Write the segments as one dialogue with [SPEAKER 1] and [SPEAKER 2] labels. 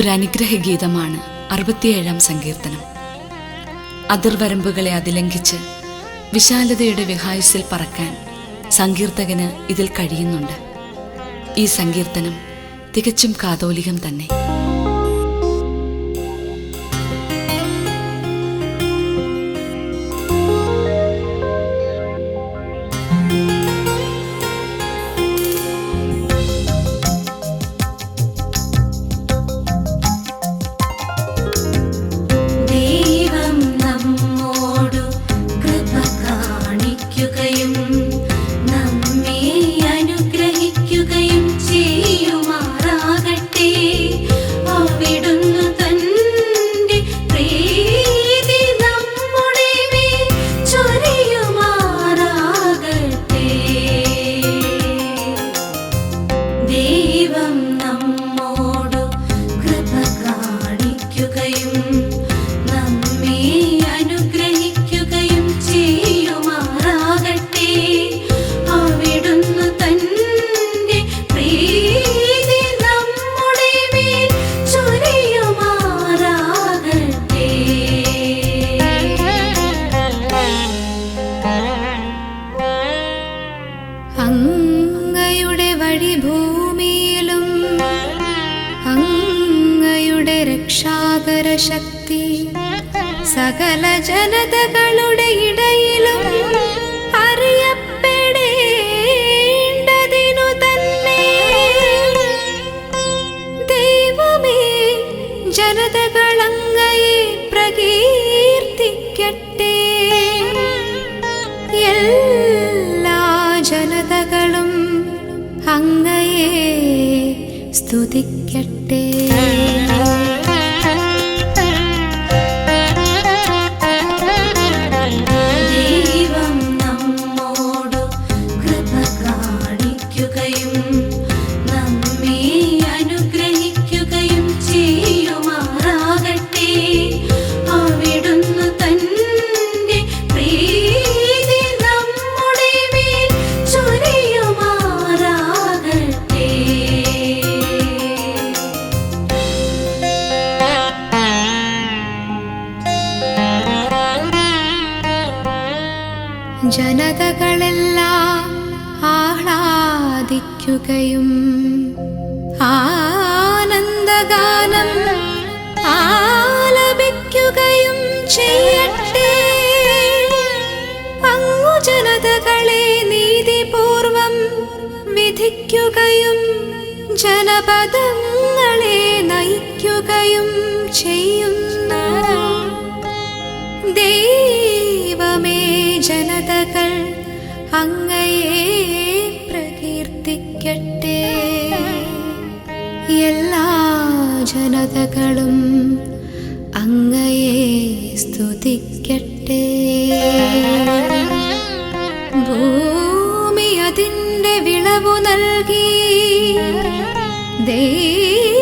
[SPEAKER 1] ഒരു അനുഗ്രഹ ഗീതമാണ് അറുപത്തിയേഴാം സങ്കീർത്തനം. അതിർവരമ്പുകളെ അതിലംഘിച്ച് വിശാലതയുടെ വിഹായസിൽ പറക്കാൻ സങ്കീർത്തകന് ഇതിൽ കഴിയുന്നുണ്ട്. ഈ സങ്കീർത്തനം തികച്ചും കാതോലികം തന്നെ.
[SPEAKER 2] സകല ജനതകളുടെ ഇടയിലും അറിയപ്പെടേണ്ടതിനു തന്നെ. ദൈവമേ ജനതകളങ്ങയെ പ്രകീർത്തിക്കട്ടെ. എല്ലാ ജനതകളും അങ്ങയെ സ്തുതിക്കട്ടെ. ആഹ്ലാദിക്കുകയും ആനന്ദഗാനം ആലപിക്കുകയും ചെയ്യട്ടെ. അങ്ങു ജനതകളെ നീതിപൂർവം വിധിക്കുകയും ജനപദങ്ങളെ നയിക്കുകയും ചെയ്യുന്ന ദൈവമേ ജനതകൾ അങ്ങയെ പ്രകീർത്തിക്കട്ടെ എല്ലാ ജനതകളും അങ്ങയെ സ്തുതിക്കട്ടെ. ഭൂമി അതിന്റെ വിളവു നൽകി ദൈവം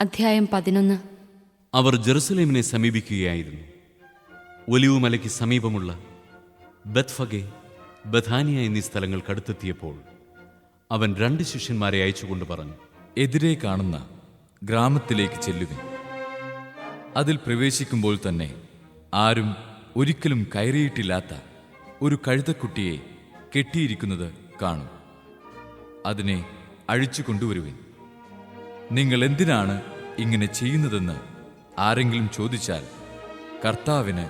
[SPEAKER 3] അധ്യായം പതിനൊന്ന്.
[SPEAKER 4] അവർ ജെറുസലേമിനെ സമീപിക്കുകയായിരുന്നു. ഒലിവുമലയ്ക്ക് സമീപമുള്ള ബത്ഫഗെ ബഥാനിയ എന്നീ സ്ഥലങ്ങൾക്കടുത്തെത്തിയപ്പോൾ അവൻ രണ്ട് ശിഷ്യന്മാരെ അയച്ചുകൊണ്ട് പറഞ്ഞു
[SPEAKER 5] എതിരെ കാണുന്ന ഗ്രാമത്തിലേക്ക് ചെല്ലുവിൻ. അതിൽ പ്രവേശിക്കുമ്പോൾ തന്നെ ആരും ഒരിക്കലും കയറിയിട്ടില്ലാത്ത ഒരു കഴുതക്കുട്ടിയെ കെട്ടിയിരിക്കുന്നത് കാണും. അതിനെ അഴിച്ചു കൊണ്ടുവരുവിൻ നിങ്ങൾ എന്തിനാണ് ഇങ്ങനെ ചെയ്യുന്നതെന്ന് ആരെങ്കിലും ചോദിച്ചാൽ കർത്താവിന്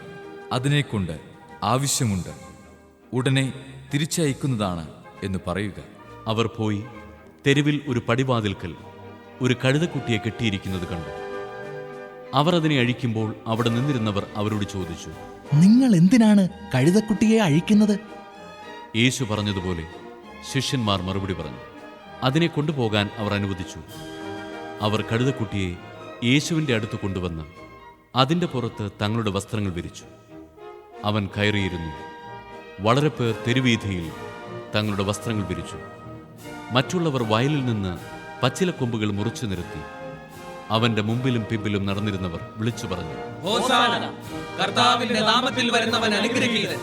[SPEAKER 5] അതിനെക്കൊണ്ട് ആവശ്യമുണ്ട്. ഉടനെ തിരിച്ചയക്കുന്നതാണ് എന്ന് പറയുക.
[SPEAKER 4] അവർ പോയി തെരുവിൽ ഒരു പടിവാതിൽക്കൽ ഒരു കഴുതക്കുട്ടിയെ കെട്ടിയിരിക്കുന്നത് കണ്ടു. അവർ അതിനെ അഴിക്കുമ്പോൾ അവിടെ നിന്നിരുന്നവർ അവരോട് ചോദിച്ചു
[SPEAKER 6] നിങ്ങൾ എന്തിനാണ് കഴുതക്കുട്ടിയെ അഴിക്കുന്നത്?
[SPEAKER 4] യേശു പറഞ്ഞതുപോലെ ശിഷ്യന്മാർ മറുപടി പറഞ്ഞു അതിനെ കൊണ്ടുപോകാൻ അവർ അനുവദിച്ചു. അവർ കഴുതക്കുട്ടിയെ യേശുവിന്റെ അടുത്ത് കൊണ്ടുവന്ന് അതിന്റെ പുറത്ത് തങ്ങളുടെ വസ്ത്രങ്ങൾ വിരിച്ചു. അവൻ കയറിയിരുന്നു. വളരെ പേർ തെരുവീഥിയിൽ തങ്ങളുടെ വസ്ത്രങ്ങൾ വിരിച്ചു. മറ്റുള്ളവർ വയലിൽ നിന്ന് പച്ചിലക്കൊമ്പുകൾ മുറിച്ചു നിരത്തി. അവന്റെ മുമ്പിലും പിമ്പിലും നടന്നിരുന്നവർ വിളിച്ചു പറഞ്ഞു
[SPEAKER 7] കർത്താവിന്റെ നാമത്തിൽ വരുന്നവൻ അനുഗ്രഹീതൻ.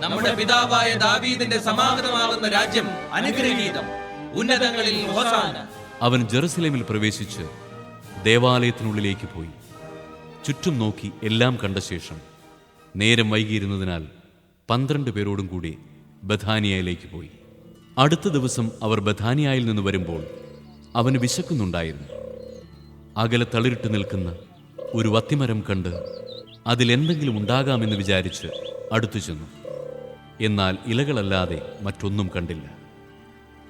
[SPEAKER 7] നമ്മുടെ പിതാവായ ദാവീദിന്റെ സമാഗതമാകുന്ന രാജ്യം അനുഗ്രഹീതം. ഉന്നതങ്ങളിൽ ഹോസാന.
[SPEAKER 4] അവൻ ജെറുസലേമിൽ പ്രവേശിച്ച് ദേവാലയത്തിനുള്ളിലേക്ക് പോയി. ചുറ്റും നോക്കി എല്ലാം കണ്ട ശേഷം നേരം വൈകിയിരുന്നതിനാൽ പന്ത്രണ്ട് പേരോടും കൂടി ബഥാനിയയിലേക്ക് പോയി. അടുത്ത ദിവസം അവർ ബഥാനിയായിൽ നിന്ന് വരുമ്പോൾ അവന് വിശക്കുന്നുണ്ടായിരുന്നു. അകലെ തളിരിട്ട് നിൽക്കുന്ന ഒരു വത്തിമരം കണ്ട് അതിലെന്തെങ്കിലും ഉണ്ടാകാമെന്ന് വിചാരിച്ച് അടുത്തു ചെന്നു. എന്നാൽ ഇലകളല്ലാതെ മറ്റൊന്നും കണ്ടില്ല.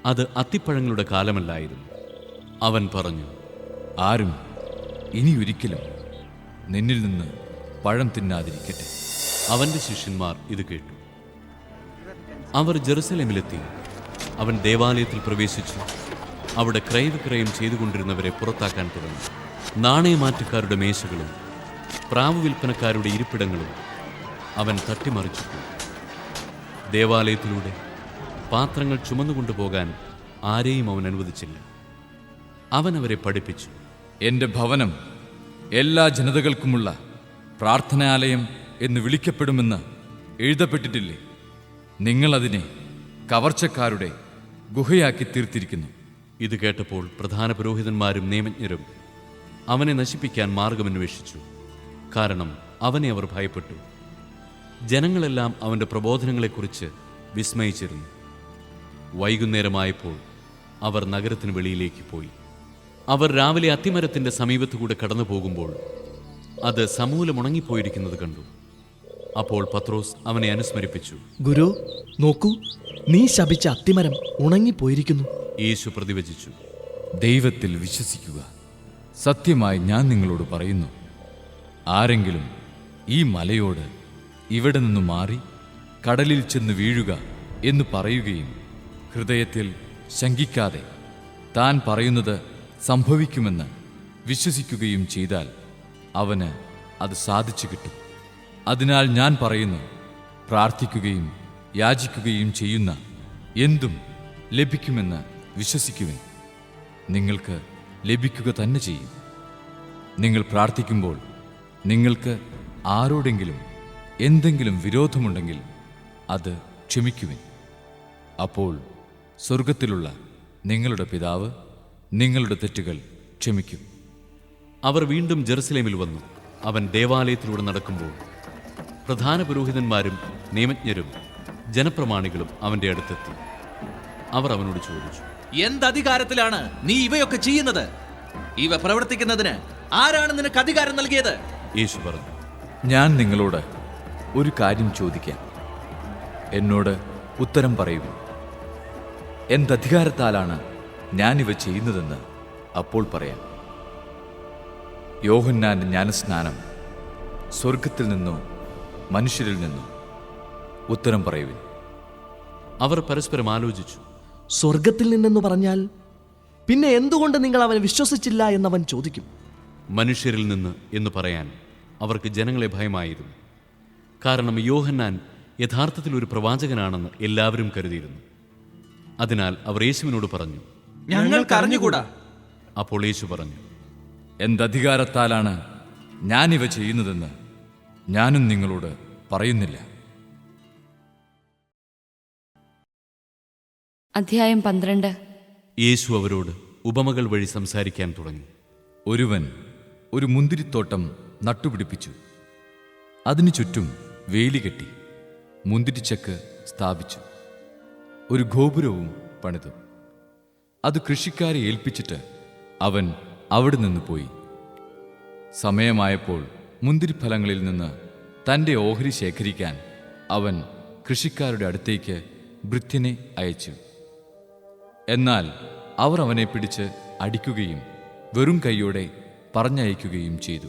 [SPEAKER 4] അത് അത്തിപ്പഴങ്ങളുടെ കാലമല്ലായിരുന്നു. അവൻ പറഞ്ഞു
[SPEAKER 5] ആരും ഇനി ഒരിക്കലും നിന്നിൽ നിന്ന് പഴം തിന്നാതിരിക്കട്ടെ.
[SPEAKER 4] അവന്റെ ശിഷ്യന്മാർ ഇത് കേട്ടു. അവർ ജെറുസലേമിലെത്തി. അവൻ ദേവാലയത്തിൽ പ്രവേശിച്ചു. അവിടെ ക്രയവിക്രയം ചെയ്തുകൊണ്ടിരുന്നവരെ പുറത്താക്കാൻ തുടങ്ങി. നാണയമാറ്റക്കാരുടെ മേശകളും പ്രാവ് വിൽപ്പനക്കാരുടെ ഇരിപ്പിടങ്ങളും അവൻ തട്ടിമറിച്ചു. ദേവാലയത്തിലൂടെ പാത്രങ്ങൾ ചുമന്നുകൊണ്ടുപോകാൻ ആരെയും അവൻ അനുവദിച്ചില്ല. അവൻ അവരെ പഠിപ്പിച്ചു.
[SPEAKER 5] എന്റെ ഭവനം എല്ലാ ജനതകൾക്കുമുള്ള പ്രാർത്ഥനാലയം എന്ന് വിളിക്കപ്പെടുമെന്ന് എഴുതപ്പെട്ടിട്ടില്ലേ? നിങ്ങളതിനെ കവർച്ചക്കാരുടെ ഗുഹയാക്കി തീർത്തിരിക്കുന്നു.
[SPEAKER 4] ഇത് കേട്ടപ്പോൾ പ്രധാന പുരോഹിതന്മാരും നിയമജ്ഞരും അവനെ നശിപ്പിക്കാൻ മാർഗമന്വേഷിച്ചു. കാരണം അവനെ അവർ ഭയപ്പെട്ടു. ജനങ്ങളെല്ലാം അവന്റെ പ്രബോധനങ്ങളെക്കുറിച്ച് വിസ്മയിച്ചിരുന്നു. വൈകുന്നേരമായപ്പോൾ അവർ നഗരത്തിന് വെളിയിലേക്ക് പോയി. അവർ രാവിലെ അത്തിമരത്തിന്റെ സമീപത്തുകൂടെ കടന്നു പോകുമ്പോൾ അത് സമൂലം ഉണങ്ങിപ്പോയിരിക്കുന്നത് കണ്ടു. അപ്പോൾ പത്രോസ് അവനെ അനുസ്മരിപ്പിച്ചു.
[SPEAKER 6] ഗുരു നോക്കൂ നീ ശപിച്ച അത്തിമരം ഉണങ്ങിപ്പോയിരിക്കുന്നു.
[SPEAKER 4] യേശു പ്രതിവചിച്ചു.
[SPEAKER 5] ദൈവത്തിൽ വിശ്വസിക്കുക. സത്യമായി ഞാൻ നിങ്ങളോട് പറയുന്നു. ആരെങ്കിലും ഈ മലയോട് ഇവിടെ നിന്ന് മാറി കടലിൽ ചെന്ന് വീഴുക എന്ന് പറയുകയും ഹൃദയത്തിൽ ശങ്കിക്കാതെ താൻ പറയുന്നത് സംഭവിക്കുമെന്ന് വിശ്വസിക്കുകയും ചെയ്താൽ അവന് അത് സാധിച്ചു കിട്ടും. അതിനാൽ ഞാൻ പറയുന്നു പ്രാർത്ഥിക്കുകയും യാചിക്കുകയും ചെയ്യുന്ന എന്തും ലഭിക്കുമെന്ന് വിശ്വസിക്കുവിൻ. നിങ്ങൾക്ക് ലഭിക്കുക തന്നെ ചെയ്യും. നിങ്ങൾ പ്രാർത്ഥിക്കുമ്പോൾ നിങ്ങൾക്ക് ആരോടെങ്കിലും എന്തെങ്കിലും വിരോധമുണ്ടെങ്കിൽ അത് ക്ഷമിക്കുവിൻ. അപ്പോൾ സ്വർഗത്തിലുള്ള നിങ്ങളുടെ പിതാവ് നിങ്ങളുടെ തെറ്റുകൾ ക്ഷമിക്കും.
[SPEAKER 4] അവർ വീണ്ടും ജെറുസലേമിൽ വന്നു. അവൻ ദേവാലയത്തിലൂടെ നടക്കുമ്പോൾ പ്രധാന പുരോഹിതന്മാരും നിയമജ്ഞരും ജനപ്രമാണികളും അവന്റെ അടുത്തെത്തി. അവർ അവനോട് ചോദിച്ചു
[SPEAKER 7] എന്ത് അധികാരത്തിലാണ് നീ ഇവയൊക്കെ ചെയ്യുന്നത്? ഇവ പ്രവർത്തിക്കുന്നതിന് ആരാണ് നിനക്ക് അധികാരം നൽകിയത്?
[SPEAKER 4] യേശു പറഞ്ഞു
[SPEAKER 5] ഞാൻ നിങ്ങളോട് ഒരു കാര്യം ചോദിക്കാം. എന്നോട് ഉത്തരം പറയൂ എന്തധികാരത്താലാണ് ഞാനിവ ചെയ്യുന്നതെന്ന് അപ്പോൾ പറയാം. യോഹന്നാന്റെ ജ്ഞാനസ്നാനം സ്വർഗത്തിൽ നിന്നോ മനുഷ്യരിൽ നിന്നോ? ഉത്തരം പറയുവിൻ.
[SPEAKER 4] അവർ പരസ്പരം ആലോചിച്ചു.
[SPEAKER 6] സ്വർഗത്തിൽ നിന്നെന്ന് പറഞ്ഞാൽ പിന്നെ എന്തുകൊണ്ട് നിങ്ങൾ അവനെ വിശ്വസിച്ചില്ല എന്നവൻ ചോദിക്കും.
[SPEAKER 4] മനുഷ്യരിൽ നിന്ന് എന്ന് പറയാൻ അവർക്ക് ജനങ്ങളെ ഭയമായിരുന്നു. കാരണം യോഹന്നാൻ യഥാർത്ഥത്തിൽ ഒരു പ്രവാചകനാണെന്ന് എല്ലാവരും കരുതിയിരുന്നു. അതിനാൽ അവർ യേശുവിനോട് പറഞ്ഞു
[SPEAKER 7] ഞങ്ങൾക്ക് അറിഞ്ഞുകൂടാ
[SPEAKER 4] അപ്പോൾ യേശു പറഞ്ഞു
[SPEAKER 5] എന്തധികാരത്താലാണ് ഞാനിവ ചെയ്യുന്നതെന്ന് ഞാനും നിങ്ങളോട് പറയുന്നില്ല.
[SPEAKER 1] അധ്യായം പന്ത്രണ്ട്.
[SPEAKER 4] യേശു അവരോട് ഉപമകൾ വഴി സംസാരിക്കാൻ തുടങ്ങി.
[SPEAKER 5] ഒരുവൻ ഒരു മുന്തിരിത്തോട്ടം നട്ടുപിടിപ്പിച്ചു. അതിനു ചുറ്റും വേലി കെട്ടി മുന്തിരിച്ചക്ക് സ്ഥാപിച്ചു. ഒരു ഗോപുരവും പണിതു. അത് കൃഷിക്കാരെ ഏൽപ്പിച്ചിട്ട് അവൻ അവിടെ നിന്ന് പോയി. സമയമായപ്പോൾ മുന്തിരിഫലങ്ങളിൽ നിന്ന് തന്റെ ഓഹരി ശേഖരിക്കാൻ അവൻ കൃഷിക്കാരുടെ അടുത്തേക്ക് ഭൃത്യനെ അയച്ചു. എന്നാൽ അവർ അവനെ പിടിച്ച് അടിക്കുകയും വെറും കൈയോടെ പറഞ്ഞയക്കുകയും ചെയ്തു.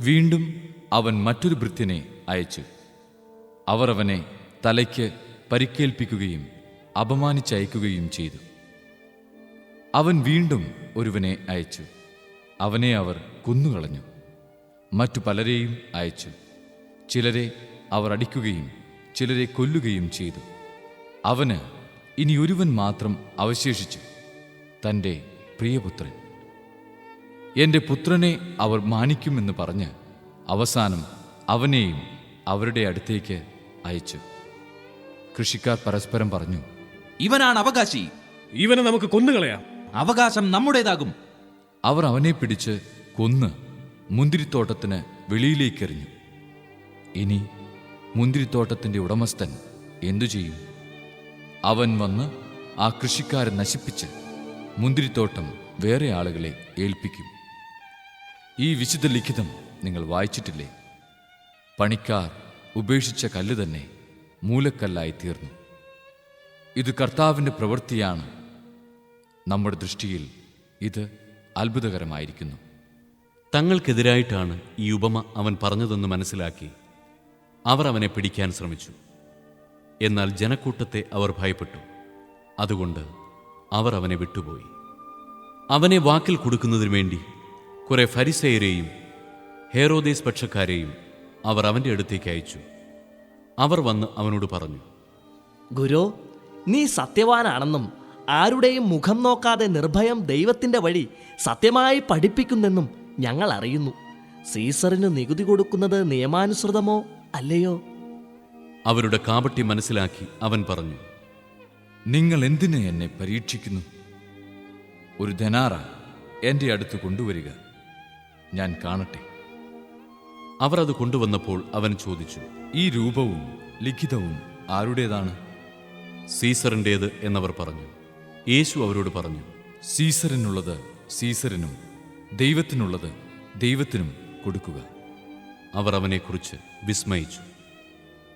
[SPEAKER 5] വീണ്ടും അവൻ മറ്റൊരു ഭൃത്യനെ അയച്ചു. അവർ അവനെ തലയ്ക്ക് പരിക്കേൽപ്പിക്കുകയും അപമാനിച്ചയക്കുകയും ചെയ്തു. അവൻ വീണ്ടും ഒരുവനെ അയച്ചു. അവനെ അവർ കൊന്നുകളഞ്ഞു. മറ്റു പലരെയും അയച്ചു. ചിലരെ അവർ അടിക്കുകയും ചിലരെ കൊല്ലുകയും ചെയ്തു. അവന് ഇനി ഒരുവൻ മാത്രം അവശേഷിച്ചു. തന്റെ പ്രിയപുത്രൻ. എന്റെ പുത്രനെ അവർ മാനിക്കുമെന്ന് പറഞ്ഞ് അവസാനം അവനെയും അവരുടെ അടുത്തേക്ക് അയച്ചു. കൃഷിക്കാർ പരസ്പരം പറഞ്ഞു
[SPEAKER 7] ഇവനാണ് അവകാശി.
[SPEAKER 3] ഇവനെ നമുക്ക് കൊന്നുകളയാം.
[SPEAKER 7] അവകാശം നമ്മുടേതാകും.
[SPEAKER 5] അവർ അവനെ പിടിച്ച് കൊന്ന് മുന്തിരിത്തോട്ടത്തിന് വെളിയിലേക്കെറിഞ്ഞു. ഇനി മുന്തിരിത്തോട്ടത്തിന്റെ ഉടമസ്ഥൻ എന്തു ചെയ്യും? അവൻ വന്ന് ആ കൃഷിക്കാരെ നശിപ്പിച്ച് മുന്തിരിത്തോട്ടം വേറെ ആളുകളെ ഏൽപ്പിക്കും. ഈ വിശുദ്ധ ലിഖിതം നിങ്ങൾ വായിച്ചിട്ടില്ലേ? പണിക്കാർ ഉപേക്ഷിച്ച കല്ല് തന്നെ മൂലക്കല്ലായി തീർന്നു. ഇത് കർത്താവിന്റെ പ്രവൃത്തിയാണ് നമ്മുടെ ദൃഷ്ടിയിൽ ഇത് അത്ഭുതകരമായിരിക്കുന്നു.
[SPEAKER 4] തങ്ങൾക്കെതിരായിട്ടാണ് ഈ ഉപമ അവൻ പറഞ്ഞതെന്ന് മനസ്സിലാക്കി അവർ അവനെ പിടിക്കാൻ ശ്രമിച്ചു. എന്നാൽ ജനക്കൂട്ടത്തെ അവർ ഭയപ്പെട്ടു. അതുകൊണ്ട് അവർ അവനെ വിട്ടുപോയി. അവനെ വാക്കിൽ കൊടുക്കുന്നതിനു വേണ്ടി കുറെ ഫരിസയരെയും ഹേറോദേസ് പക്ഷക്കാരെയും അവർ അവന്റെ അടുത്തേക്ക് അയച്ചു. അവർ വന്ന് അവനോട് പറഞ്ഞു
[SPEAKER 6] ഗുരു നീ സത്യവാനാണെന്നും ആരുടെയും മുഖം നോക്കാതെ നിർഭയം ദൈവത്തിന്റെ വഴി സത്യമായി പഠിപ്പിക്കുന്നെന്നും ഞങ്ങൾ അറിയുന്നു. സീസറിന് നികുതി കൊടുക്കുന്നത് നിയമാനുസൃതമോ അല്ലയോ?
[SPEAKER 4] അവരുടെ കാപട്ടി മനസ്സിലാക്കി അവൻ പറഞ്ഞു
[SPEAKER 5] നിങ്ങൾ എന്തിനെ എന്നെ പരീക്ഷിക്കുന്നു? ഒരു ധനാറ എന്റെ അടുത്ത് കൊണ്ടുവരിക. ഞാൻ കാണട്ടെ.
[SPEAKER 4] അവർ അത് കൊണ്ടുവന്നപ്പോൾ അവൻ ചോദിച്ചു
[SPEAKER 5] ഈ രൂപവും ലിഖിതവും ആരുടേതാണ്?
[SPEAKER 4] സീസറിന്റേത് എന്നവർ പറഞ്ഞു യേശു അവരോട് പറഞ്ഞു
[SPEAKER 5] സീസറിനുള്ളത് സീസറിനും ദൈവത്തിനുള്ളത് ദൈവത്തിനും കൊടുക്കുക.
[SPEAKER 4] അവർ അവനെക്കുറിച്ച് വിസ്മയിച്ചു.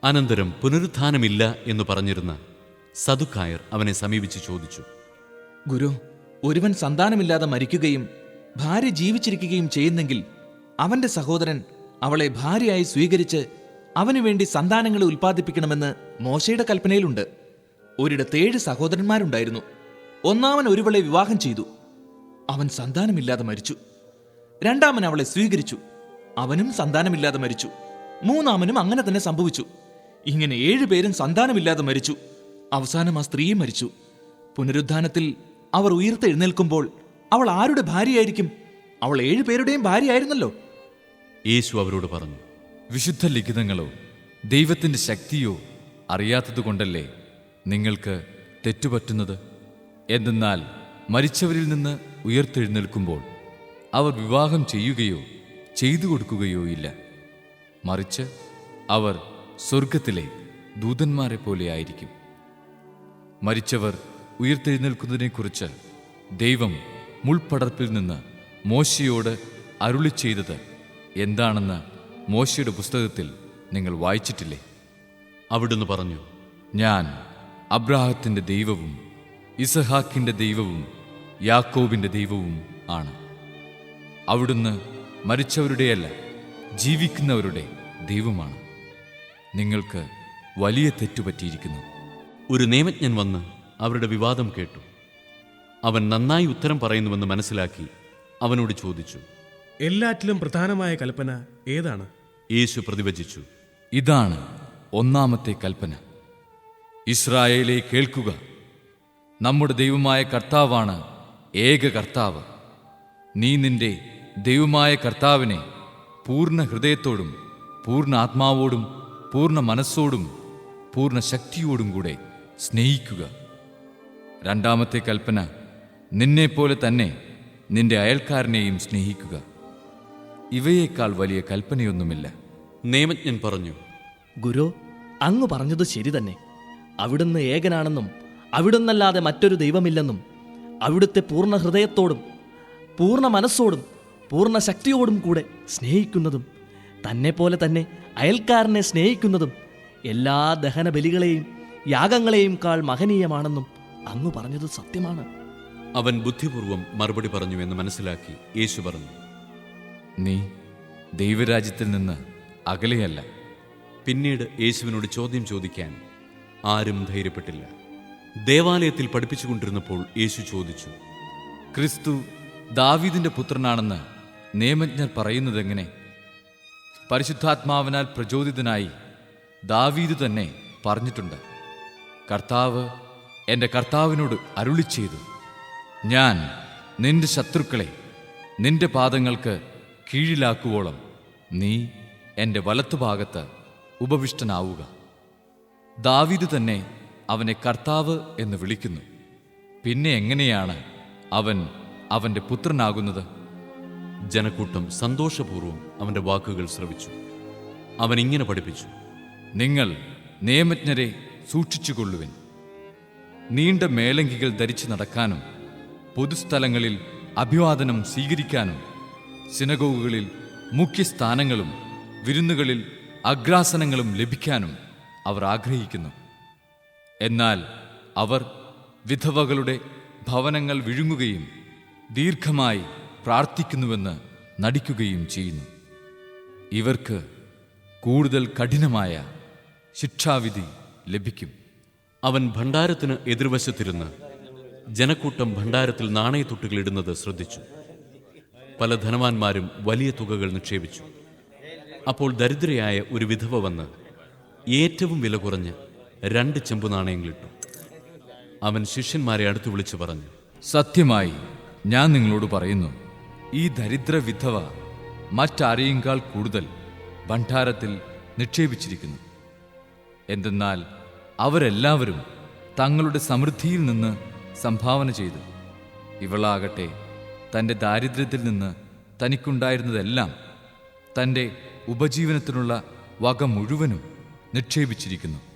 [SPEAKER 4] അനന്തരം പുനരുത്ഥാനമില്ല എന്ന് പറഞ്ഞിരുന്ന സദുക്കായർ അവനെ സമീപിച്ച് ചോദിച്ചു
[SPEAKER 7] ഗുരു ഒരുവൻ സന്താനമില്ലാതെ മരിക്കുകയും ഭാര്യ ജീവിച്ചിരിക്കുകയും ചെയ്യുന്നെങ്കിൽ അവന്റെ സഹോദരൻ അവളെ ഭാര്യയായി സ്വീകരിച്ച് അവനു വേണ്ടി സന്താനങ്ങളെ ഉൽപ്പാദിപ്പിക്കണമെന്ന് മോശയുടെ കൽപ്പനയിലുണ്ട്. ഒരിടത്ത് ഏഴ് സഹോദരന്മാരുണ്ടായിരുന്നു. ഒന്നാമൻ ഒരുവളെ വിവാഹം ചെയ്തു. അവൻ സന്താനമില്ലാതെ മരിച്ചു. രണ്ടാമൻ അവളെ സ്വീകരിച്ചു. അവനും സന്താനമില്ലാതെ മരിച്ചു. മൂന്നാമനും അങ്ങനെ തന്നെ സംഭവിച്ചു. ഇങ്ങനെ ഏഴുപേരും സന്താനമില്ലാതെ മരിച്ചു. അവസാനം ആ സ്ത്രീയും മരിച്ചു. പുനരുദ്ധാനത്തിൽ അവർ ഉയർത്തെഴുന്നേൽക്കുമ്പോൾ അവൾ ആരുടെ ഭാര്യയായിരിക്കും? അവൾ ഏഴുപേരുടെയും ഭാര്യയായിരുന്നല്ലോ.
[SPEAKER 4] യേശു അവരോട് പറഞ്ഞു
[SPEAKER 5] വിശുദ്ധ ലിഖിതങ്ങളോ ദൈവത്തിന്റെ ശക്തിയോ അറിയാത്തതുകൊണ്ടല്ലേ നിങ്ങൾക്ക് തെറ്റുപറ്റുന്നത്? എന്തെന്നാൽ മരിച്ചവരിൽ നിന്ന് ഉയർത്തെഴുന്നേൽക്കുമ്പോൾ അവർ വിവാഹം ചെയ്യുകയോ ചെയ്തു കൊടുക്കുകയോ ഇല്ല. മറിച്ച് അവർ സ്വർഗത്തിലെ ദൂതന്മാരെ പോലെയായിരിക്കും മരിച്ചവർ ഉയർത്തെഴുന്നേൽക്കുന്നതിനെക്കുറിച്ച് ദൈവം മുൾപ്പടർപ്പിൽ നിന്ന് മോശയോട് അരുളി ചെയ്തത് എന്താണെന്ന് മോശയുടെ പുസ്തകത്തിൽ നിങ്ങൾ വായിച്ചിട്ടില്ലേ?
[SPEAKER 4] അവിടുന്ന് പറഞ്ഞു
[SPEAKER 5] ഞാൻ അബ്രാഹത്തിന്റെ ദൈവവും ഇസഹാക്കിന്റെ ദൈവവും യാക്കോബിന്റെ ദൈവവും ആണ്. അവിടുന്ന് മരിച്ചവരുടെയല്ല ജീവിക്കുന്നവരുടെ ദൈവമാണ്. നിങ്ങൾക്ക് വലിയ തെറ്റുപറ്റിയിരിക്കുന്നു
[SPEAKER 4] ഒരു നിയമജ്ഞൻ വന്ന് അവരുടെ വിവാദം കേട്ടു. അവൻ നന്നായി ഉത്തരം പറയുന്നുവെന്ന് മനസ്സിലാക്കി അവനോട് ചോദിച്ചു
[SPEAKER 3] എല്ലാറ്റിലും പ്രധാനമായ കൽപ്പന ഏതാണ്?
[SPEAKER 4] യേശു പ്രതിവചിച്ചു
[SPEAKER 5] ഇതാണ് ഒന്നാമത്തെ കൽപ്പന. ഇസ്രായേലെ കേൾക്കുക. നമ്മുടെ ദൈവമായ കർത്താവാണ് ഏക കർത്താവ്. നീ നിന്റെ ദൈവമായ കർത്താവിനെ പൂർണ ഹൃദയത്തോടും പൂർണ ആത്മാവോടും പൂർണ മനസ്സോടും പൂർണ ശക്തിയോടും കൂടെ സ്നേഹിക്കുക. രണ്ടാമത്തെ കൽപ്പന നിന്നെപ്പോലെ തന്നെ നിന്റെ അയൽക്കാരനെയും സ്നേഹിക്കുക. ഇവയേക്കാൾ വലിയ കൽപ്പനയൊന്നുമില്ല.
[SPEAKER 4] നിയമജ്ഞൻ പറഞ്ഞു
[SPEAKER 6] ഗുരു അങ്ങ് പറഞ്ഞത് ശരി തന്നെ അവിടുന്ന് ഏകനാണെന്നും അവിടുന്നല്ലാതെ മറ്റൊരു ദൈവമില്ലെന്നും അവിടുത്തെ പൂർണ ഹൃദയത്തോടും പൂർണ മനസ്സോടും പൂർണ ശക്തിയോടും കൂടെ സ്നേഹിക്കുന്നതും തന്നെ പോലെ തന്നെ അയൽക്കാരനെ സ്നേഹിക്കുന്നതും എല്ലാ ദഹന ബലികളെയും യാഗങ്ങളെയും കാൾ മഹനീയമാണെന്നും അങ്ങ് പറഞ്ഞത് സത്യമാണ്.
[SPEAKER 4] അവൻ ബുദ്ധിപൂർവം മറുപടി പറഞ്ഞു എന്ന് മനസ്സിലാക്കി യേശു പറഞ്ഞു
[SPEAKER 5] നീ ദൈവരാജ്യത്തിൽ നിന്ന് അകലെയല്ല.
[SPEAKER 4] പിന്നീട് യേശുവിനോട് ചോദ്യം ചോദിക്കാൻ ആരും ധൈര്യപ്പെട്ടില്ല. ദേവാലയത്തിൽ പഠിപ്പിച്ചുകൊണ്ടിരുന്നപ്പോൾ യേശു ചോദിച്ചു
[SPEAKER 5] ക്രിസ്തു ദാവീദിന്റെ പുത്രനാണെന്ന് നിയമജ്ഞർ പറയുന്നതെങ്ങനെ? പരിശുദ്ധാത്മാവിനാൽ പ്രചോദിതനായി ദാവീദ് തന്നെ പറഞ്ഞിട്ടുണ്ട്. കർത്താവ് എന്റെ കർത്താവിനോട് അരുളി ചെയ്തു ഞാൻ നിന്റെ ശത്രുക്കളെ നിന്റെ പാദങ്ങൾക്ക് കീഴിലാക്കുവോളം നീ എന്റെ വലത്തുഭാഗത്ത് ഉപവിഷ്ടനാവുക. ദാവീദ് തന്നെ അവനെ കർത്താവ് എന്ന് വിളിക്കുന്നു. പിന്നെ എങ്ങനെയാണ് അവൻ അവന്റെ പുത്രനാകുന്നത്?
[SPEAKER 4] ജനക്കൂട്ടം സന്തോഷപൂർവം അവന്റെ വാക്കുകൾ ശ്രവിച്ചു. അവൻ ഇങ്ങനെ പഠിപ്പിച്ചു.
[SPEAKER 5] നിങ്ങൾ നിയമജ്ഞരെ സൂക്ഷിച്ചുകൊള്ളുവിൻ. നീണ്ട മേലങ്കികൾ ധരിച്ചു നടക്കാനും പൊതുസ്ഥലങ്ങളിൽ അഭിവാദനം സ്വീകരിക്കാനും സിനഗോഗുകളിൽ മുഖ്യസ്ഥാനങ്ങളും വിരുന്നുകളിൽ അഗ്രാസനങ്ങളും ലഭിക്കാനും അവർ ആഗ്രഹിക്കുന്നു. എന്നാൽ അവർ വിധവകളുടെ ഭവനങ്ങൾ വിഴുങ്ങുകയും ദീർഘമായി പ്രാർത്ഥിക്കുന്നുവെന്ന് നടിക്കുകയും ചെയ്യുന്നു. ഇവർക്ക് കൂടുതൽ കഠിനമായ ശിക്ഷാവിധി ലഭിക്കും.
[SPEAKER 4] അവൻ ഭണ്ഡാരത്തിന് എതിർവശത്തിരുന്ന് ജനക്കൂട്ടം ഭണ്ഡാരത്തിൽ നാണയത്തൊട്ടുകൾ ഇടുന്നത് ശ്രദ്ധിച്ചു. പല ധനവാന്മാരും വലിയ തുകകൾ നിക്ഷേപിച്ചു. അപ്പോൾ ദരിദ്രയായ ഒരു വിധവ വന്ന് ഏറ്റവും വില കുറഞ്ഞ് രണ്ട് ചെമ്പു നാണയങ്ങളിട്ടു അവൻ ശിഷ്യന്മാരെ അടുത്തു വിളിച്ചു പറഞ്ഞു
[SPEAKER 5] സത്യമായി ഞാൻ നിങ്ങളോട് പറയുന്നു ഈ ദരിദ്ര വിധവ മറ്റാരെയുംകാൾ കൂടുതൽ ഭണ്ഡാരത്തിൽ നിക്ഷേപിച്ചിരിക്കുന്നു. എന്തെന്നാൽ അവരെല്ലാവരും തങ്ങളുടെ സമൃദ്ധിയിൽ നിന്ന് സംഭാവന ചെയ്തു. ഇവളാകട്ടെ തന്റെ ദാരിദ്ര്യത്തിൽ നിന്ന് തനിക്കുണ്ടായിരുന്നതെല്ലാം തന്റെ ഉപജീവനത്തിനുള്ള വക മുഴുവനും നിക്ഷേപിച്ചിരിക്കുന്നു.